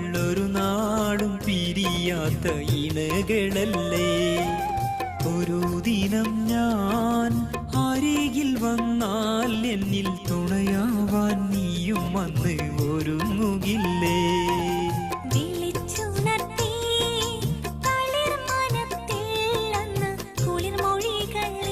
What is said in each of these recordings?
ഉള്ളൊരു നാടും പിരിയാത്ത ഇണകളല്ലേ? ഒരു ദിനം ഞാൻ അരികിൽ വന്നാൽ എന്നിൽ തുണയാവാൻ നീയും വന്ന് ഒരുങ്ങുകില്ലേ? വിളിച്ചുണർത്തി കുളിർമൊഴികളെ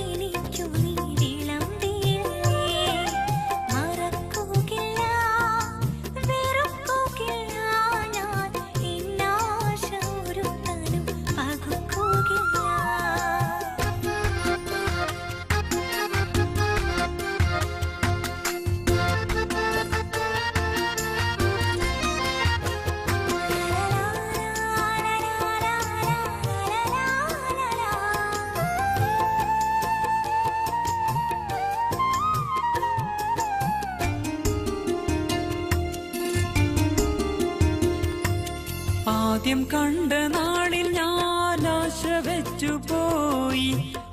ആദ്യം കണ്ട നാളിൽ ഞാൻ ആശ വെച്ചു പോയി.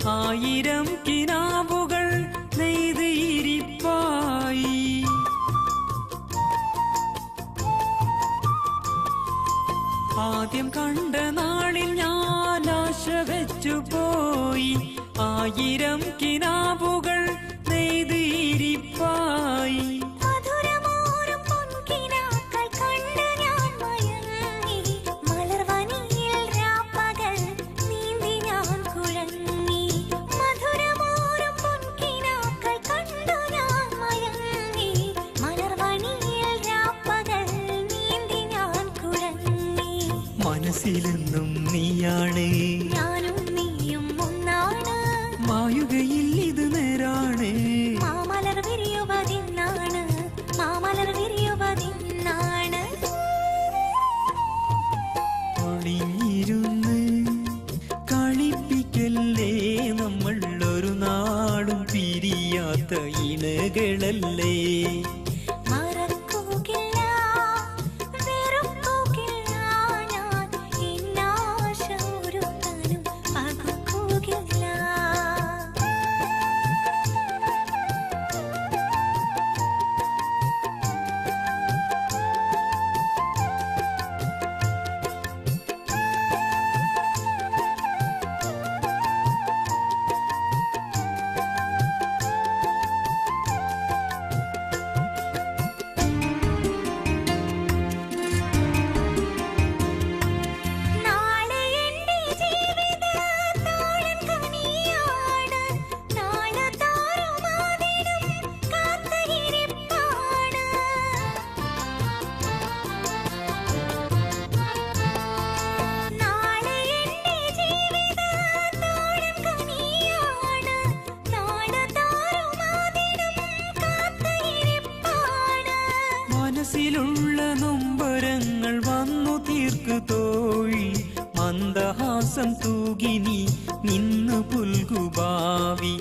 ആയിരം കിനാവുകൾ നെയ്ത് ആദ്യം കണ്ട നാളിൽ ഞാൻ ആശ വെച്ചു പോയി. ആയിരം കിനാവുകൾ നെയ്ത് മനസ്സിലെന്നും നീയാണ്. ഞാനും നീയും ഒന്നാണ്. മായുകയിൽ ഇത് നേരാണ്. മാമലർ വിരിയുവതിന്നാണ്. മാമലർ വിരിയുവതിന്നാണ്. ഒളിഞ്ഞിരുന്ന് കളിപ്പിക്കല്ലേ നമ്മൾ ഒരു നാടും പിരിയാത്ത ഇണകളല്ലേ? മനസ്സിലുള്ള നൊമ്പരങ്ങൾ വന്നു തീർക്കു തോഴി മന്ദഹാസം തൂകിനി നിന്നു പുൽകുബാവി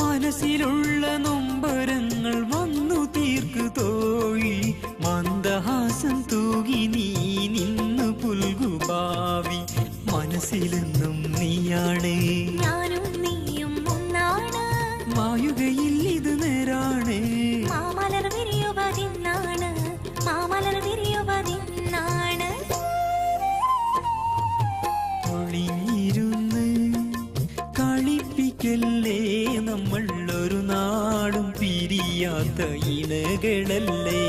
മനസ്സിലുള്ള നൊമ്പരങ്ങൾ വന്നു തീർക്കു തോഴി മന്ദഹാസം തൂകിനി നിന്നു പുൽകുഭാവി മനസ്സിലെന്നും നീയാണ്. നാടും പിരിയാത്ത ഇണകളല്ലേ?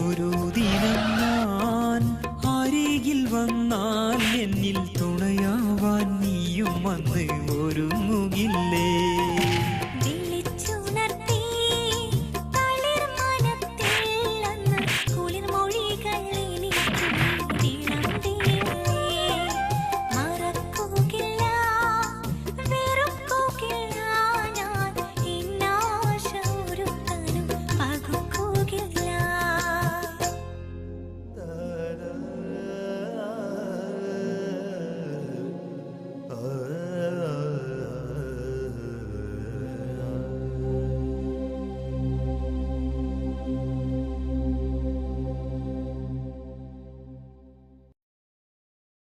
ഒരു ദിനം ഞാൻ അരികിൽ വന്നാൽ എന്നിൽ തുണയാവാൻ നീയും വന്ന്